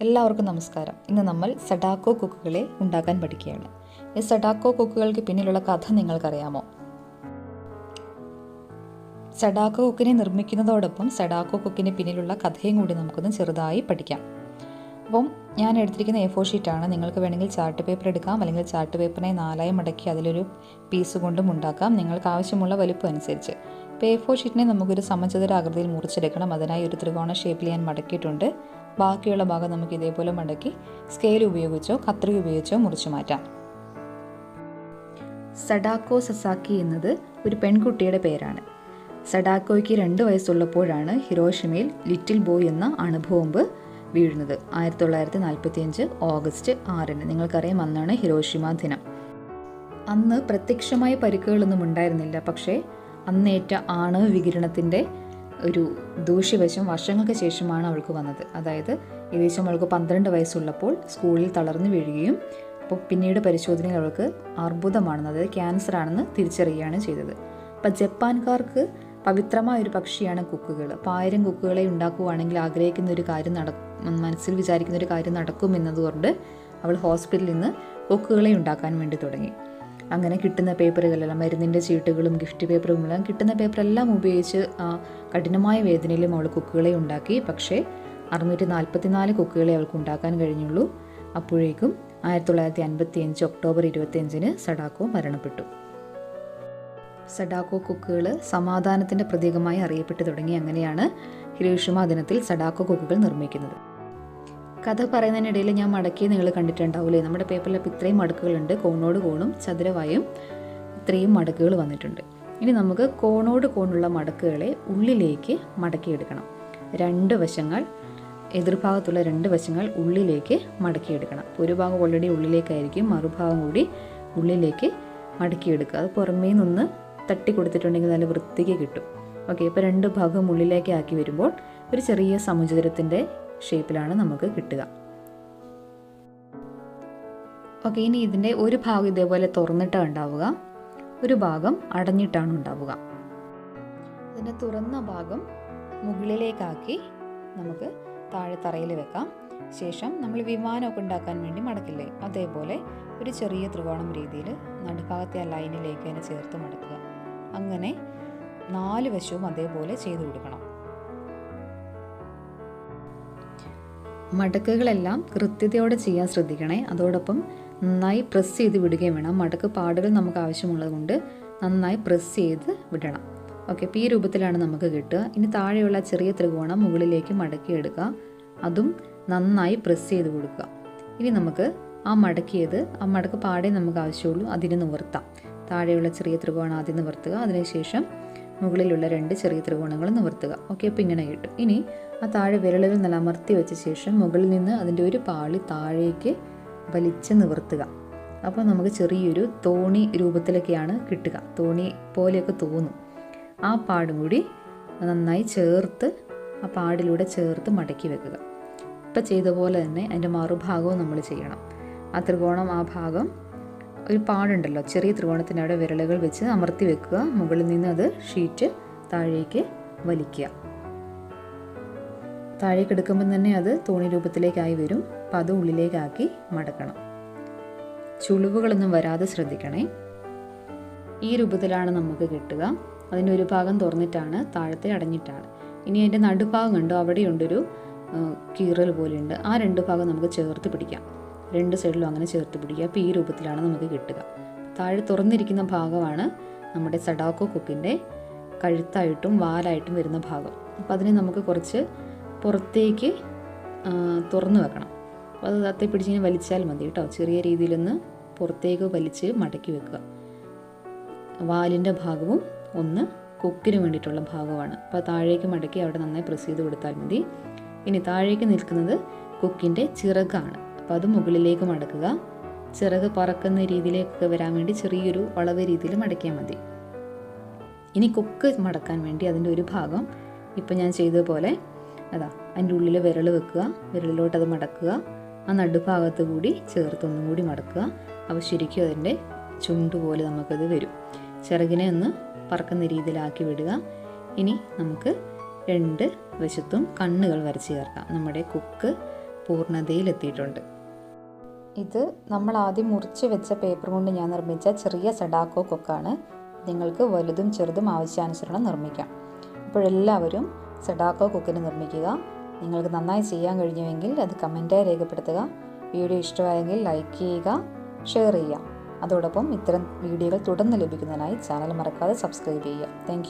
എല്ലാവർക്കും നമസ്കാരം. ഇന്ന് നമ്മൾ സഡാക്കോ കുക്കുകളെ ഉണ്ടാക്കാൻ പഠിക്കുകയാണ്. ഈ സഡാക്കോ കുക്കുകൾക്ക് പിന്നിലുള്ള കഥ നിങ്ങൾക്കറിയാമോ? സഡാക്കോ കുക്കിനെ നിർമ്മിക്കുന്നതോടൊപ്പം സഡാക്കോ കുക്കിന് പിന്നിലുള്ള കഥയും കൂടി നമുക്കൊന്ന് ചെറുതായി പഠിക്കാം. അപ്പം ഞാൻ എടുത്തിരിക്കുന്ന എ ഫോർ ഷീറ്റാണ് നിങ്ങൾക്ക് വേണമെങ്കിൽ ചാർട്ട് പേപ്പർ എടുക്കാം. അല്ലെങ്കിൽ ചാർട്ട് പേപ്പറിനെ നാലായി മടക്കി അതിലൊരു പീസ് കൊണ്ടും ഉണ്ടാക്കാം. നിങ്ങൾക്ക് ആവശ്യമുള്ള വലുപ്പം അനുസരിച്ച്. ഇപ്പോൾ എ ഫോർ ഷീറ്റിനെ നമുക്കൊരു സമചതുര ആകൃതിയിൽ മുറിച്ചെടുക്കണം. അതിനായി ഒരു ത്രികോണ ഷേപ്പിൽ ഞാൻ മടക്കിയിട്ടുണ്ട്. ബാക്കിയുള്ള ഭാഗം നമുക്ക് ഇതേപോലെ മടക്കി സ്കെയിൽ ഉപയോഗിച്ചോ കത്രിക ഉപയോഗിച്ചോ മുറിച്ചു മാറ്റാം. സഡാക്കോ സസാക്കി എന്നത് ഒരു പെൺകുട്ടിയുടെ പേരാണ്. സഡാക്കോയ്ക്ക് രണ്ട് വയസ്സുള്ളപ്പോഴാണ് ഹിരോഷിമയിൽ ലിറ്റിൽ ബോയ് എന്ന അണുബോംബ് വീഴുന്നത്. ആയിരത്തി തൊള്ളായിരത്തി നാൽപ്പത്തി അഞ്ച് ഓഗസ്റ്റ് ആറിന്. നിങ്ങൾക്കറിയാം അന്നാണ് ഹിരോഷിമ ദിനം. അന്ന് പ്രത്യക്ഷമായ പരിക്കുകളൊന്നും ഉണ്ടായിരുന്നില്ല. പക്ഷേ അന്നേറ്റ ആണവ വികിരണത്തിന്റെ ഒരു ദൂഷ്യവശം വർഷങ്ങൾക്ക് ശേഷമാണ് അവൾക്ക് വന്നത്. അതായത് ഏകദേശം അവൾക്ക് പന്ത്രണ്ട് വയസ്സുള്ളപ്പോൾ സ്കൂളിൽ തളർന്നു വീഴുകയും അപ്പോൾ പിന്നീട് പരിശോധനയിൽ അവൾക്ക് അർബുദമാണെന്ന് അതായത് ക്യാൻസർ ആണെന്ന് തിരിച്ചറിയുകയാണ് ചെയ്തത്. അപ്പോൾ ജപ്പാൻകാർക്ക് പവിത്രമായ ഒരു പക്ഷിയാണ് കുക്കുകൾ. അപ്പോൾ ആയിരം കുക്കുകളെ ഉണ്ടാക്കുകയാണെങ്കിൽ ആഗ്രഹിക്കുന്ന ഒരു കാര്യം നട മനസ്സിൽ വിചാരിക്കുന്ന ഒരു കാര്യം നടക്കും എന്നതുകൊണ്ട് അവൾ ഹോസ്പിറ്റലിൽ നിന്ന് കൊക്കുകളെ ഉണ്ടാക്കാൻ വേണ്ടി തുടങ്ങി. അങ്ങനെ കിട്ടുന്ന പേപ്പറുകളെല്ലാം മരുന്നിന്റെ ചീട്ടുകളും ഗിഫ്റ്റ് പേപ്പറും എല്ലാം കിട്ടുന്ന പേപ്പറെല്ലാം ഉപയോഗിച്ച് കഠിനമായ വേദനയിലും അവൾ കുക്കുകളെ ഉണ്ടാക്കി. പക്ഷേ അറുന്നൂറ്റി നാൽപ്പത്തിനാല് കുക്കുകളെ അവൾക്ക് ഉണ്ടാക്കാൻ കഴിഞ്ഞുള്ളൂ. അപ്പോഴേക്കും ആയിരത്തി തൊള്ളായിരത്തി അൻപത്തി അഞ്ച് ഒക്ടോബർ ഇരുപത്തി അഞ്ചിന് സഡാക്കോ മരണപ്പെട്ടു. സഡാക്കോ കുക്കുകൾ സമാധാനത്തിന്റെ പ്രതീകമായി അറിയപ്പെട്ടു തുടങ്ങി. അങ്ങനെയാണ് ഹിരോഷിമ ദിനത്തിൽ സഡാക്കോ കുക്കുകൾ നിർമ്മിക്കുന്നത്. കഥ പറയുന്നതിനിടയിൽ ഞാൻ മടക്കി നിങ്ങൾ കണ്ടിട്ടുണ്ടാവില്ലേ നമ്മുടെ പേപ്പറിൽ അപ്പോൾ ഇത്രയും മടക്കുകളുണ്ട്. കോണോട് കോണും ചതുരവായും ഇത്രയും മടക്കുകൾ വന്നിട്ടുണ്ട്. ഇനി നമുക്ക് കോണോട് കോണുള്ള മടക്കുകളെ ഉള്ളിലേക്ക് മടക്കിയെടുക്കണം. രണ്ട് വശങ്ങൾ എതിർഭാഗത്തുള്ള രണ്ട് വശങ്ങൾ ഉള്ളിലേക്ക് മടക്കിയെടുക്കണം. ഒരു ഭാഗം ഓൾറെഡി ഉള്ളിലേക്കായിരിക്കും മറുഭാഗം കൂടി ഉള്ളിലേക്ക് മടക്കിയെടുക്കുക. അത് പുറമേ നിന്ന് തട്ടി കൊടുത്തിട്ടുണ്ടെങ്കിൽ നല്ല വൃത്തിക്ക് കിട്ടും. ഓക്കെ ഇപ്പോൾ രണ്ട് ഭാഗം ഉള്ളിലേക്ക് ആക്കി വരുമ്പോൾ ഒരു ചെറിയ സമുചിതരത്തിന്റെ ഷേപ്പിലാണ് നമുക്ക് കിട്ടുക. ഓക്കെ ഇനി ഇതിന്റെ ഒരു ഭാഗം ഇതേപോലെ തുറന്നിട്ടാണ് ഉണ്ടാവുക. ഒരു ഭാഗം അടഞ്ഞിട്ടാണ് ഉണ്ടാവുക. ഇതിന്റെ തുറന്ന ഭാഗം മുകളിലേക്കാക്കി നമുക്ക് താഴെ തറയിൽ വെക്കാം. ശേഷം നമ്മൾ വിമാനമൊക്കെ ഉണ്ടാക്കാൻ വേണ്ടി മടക്കില്ലേ? അതേപോലെ ഒരു ചെറിയ ത്രികോണം രീതിയിൽ നടുഭാഗത്തെ ആ ലൈനിലേക്ക് തന്നെ ചേർത്ത് മടക്കുക. അങ്ങനെ നാല് വശവും അതേപോലെ ചെയ്തു കൊടുക്കണം. മടക്കുകളെല്ലാം കൃത്യതയോടെ ചെയ്യാൻ ശ്രദ്ധിക്കണേ. അതോടൊപ്പം നന്നായി പ്രസ് ചെയ്ത് വിടുകയും വേണം. മടക്ക് പാടുകൾ നമുക്ക് ആവശ്യമുള്ളത് കൊണ്ട് നന്നായി പ്രസ് ചെയ്ത് വിടണം. ഓക്കെ അപ്പോൾ ഈ രൂപത്തിലാണ് നമുക്ക് കിട്ടുക. ഇനി താഴെയുള്ള ചെറിയ ത്രികോണം മുകളിലേക്ക് മടക്കിയെടുക്കുക അതും നന്നായി പ്രസ് ചെയ്ത് കൊടുക്കുക. ഇനി നമുക്ക് ആ മടക്കിയത് ആ മടക്ക് പാടേ നമുക്ക് ആവശ്യമുള്ളൂ. അതിന് നിവർത്താം. താഴെയുള്ള ചെറിയ ത്രികോണം ആദ്യം നിവർത്തുക. അതിനുശേഷം മുകളിലുള്ള രണ്ട് ചെറിയ ത്രികോണങ്ങൾ നിവർത്തുക. ഓക്കെ അപ്പോൾ ഇങ്ങനെ കിട്ടും. ഇനി ആ താഴെ വിരളിൽ നിന്ന് അമർത്തി വെച്ച ശേഷം മുകളിൽ നിന്ന് അതിന്റെ ഒരു പാളി താഴേക്ക് വലിച്ച് നിവർത്തുക. അപ്പോൾ നമുക്ക് ചെറിയൊരു തോണി രൂപത്തിലൊക്കെയാണ് കിട്ടുക. തോണി പോലെയൊക്കെ തോന്നും. ആ പാടും കൂടി നന്നായി ചേർത്ത് ആ പാടിലൂടെ ചേർത്ത് മടക്കി വെക്കുക. ഇപ്പം ചെയ്ത പോലെ തന്നെ അതിന്റെ മറുഭാഗവും നമ്മൾ ചെയ്യണം. ആ ത്രികോണം ആ ഭാഗം ഒരു പാടുണ്ടല്ലോ. ചെറിയ ത്രികോണത്തിന്റെ അവിടെ വിരലുകൾ വെച്ച് അമർത്തി വെക്കുക. മുകളിൽ നിന്ന് അത് ഷീറ്റ് താഴേക്ക് വലിക്കുക. താഴേക്ക് എടുക്കുമ്പോൾ തന്നെ അത് തോണി രൂപത്തിലേക്കായി വരും. അപ്പം അത് ഉള്ളിലേക്കാക്കി മടക്കണം. ചുളിവുകളൊന്നും വരാതെ ശ്രദ്ധിക്കണേ. ഈ രൂപത്തിലാണ് നമുക്ക് കിട്ടുക. അതിന്റെ ഒരു ഭാഗം തുറന്നിട്ടാണ് താഴത്തെ അടഞ്ഞിട്ടാണ്. ഇനി അതിന്റെ നടുഭാഗം കണ്ടോ? അവിടെയുണ്ടൊരു കീറൽ പോലെയുണ്ട്. ആ രണ്ട് ഭാഗം നമുക്ക് ചേർത്ത് പിടിക്കാം. രണ്ട് സൈഡിലും അങ്ങനെ ചേർത്ത് പിടിക്കുക. അപ്പോൾ ഈ രൂപത്തിലാണ് നമുക്ക് കിട്ടുക. താഴെ തുറന്നിരിക്കുന്ന ഭാഗമാണ് നമ്മുടെ സഡാക്കോ കുക്കിന്റെ കഴുത്തായിട്ടും വാലായിട്ടും വരുന്ന ഭാഗം. അപ്പോൾ അതിനെ നമുക്ക് കുറച്ച് പുറത്തേക്ക് തുറന്നു വെക്കണം. അപ്പോൾ അത് അത്തെ പിടിച്ചിങ്ങനെ വലിച്ചാൽ മതി കേട്ടോ. ചെറിയ രീതിയിലൊന്ന് പുറത്തേക്ക് വലിച്ച് മടക്കി വെക്കുക. വാലിന്റെ ഭാഗവും ഒന്ന് കുക്കിന് വേണ്ടിയിട്ടുള്ള ഭാഗമാണ് അപ്പോൾ താഴേക്ക് മടക്കി അവിടെ നന്നായി പ്രസ് ചെയ്ത് കൊടുത്താൽ മതി. ഇനി താഴേക്ക് നിൽക്കുന്നത് കുക്കിന്റെ ചിറകാണ്. അപ്പോൾ അത് മുകളിലേക്ക് മടക്കുക. ചിറക് പറക്കുന്ന രീതിയിലേക്കൊക്കെ വരാൻ വേണ്ടി ചെറിയൊരു വളവ് രീതിയിൽ മടക്കിയാൽ മതി. ഇനി കൊക്ക് മടക്കാൻ വേണ്ടി അതിന്റെ ഒരു ഭാഗം ഇപ്പം ഞാൻ ചെയ്തതുപോലെ അതാ അതിന്റെ ഉള്ളിൽ വിരൽ വെക്കുക. വിരലിലോട്ട് അത് മടക്കുക. ആ നടുഭാഗത്ത് കൂടി ചേർത്ത് ഒന്നും കൂടി മടക്കുക. അപ്പോൾ ശരിക്കും അതിന്റെ ചുണ്ട് പോലെ നമുക്കത് വരും. ചിറകിനെ ഒന്ന് പറക്കുന്ന രീതിയിലാക്കി വിടുക. ഇനി നമുക്ക് രണ്ട് വശത്തും കണ്ണുകൾ വരച്ച് ചേർക്കാം. നമ്മുടെ കുക്ക് പൂർണതയിലെത്തിയിട്ടുണ്ട് ഇത് നമ്മൾ ആദ്യം മുറിച്ച് വെച്ച പേപ്പർ കൊണ്ട് ഞാൻ നിർമ്മിച്ച ചെറിയ സഡാക്കോ കൊക്കാണ്. നിങ്ങൾക്ക് വലുതും ചെറുതും ആവശ്യാനുസരണം നിർമ്മിക്കാം. അപ്പോഴെല്ലാവരും സഡാക്കോ കൊക്കിന് നിർമ്മിക്കുക. നിങ്ങൾക്ക് നന്നായി ചെയ്യാൻ കഴിഞ്ഞുവെങ്കിൽ അത് കമന്റായി രേഖപ്പെടുത്തുക. വീഡിയോ ഇഷ്ടമായെങ്കിൽ ലൈക്ക് ചെയ്യുക ഷെയർ ചെയ്യുക. അതോടൊപ്പം ഇത്തരം വീഡിയോകൾ തുടർന്ന് ലഭിക്കുന്നതിനായി ചാനൽ മറക്കാതെ സബ്സ്ക്രൈബ് ചെയ്യുക. താങ്ക്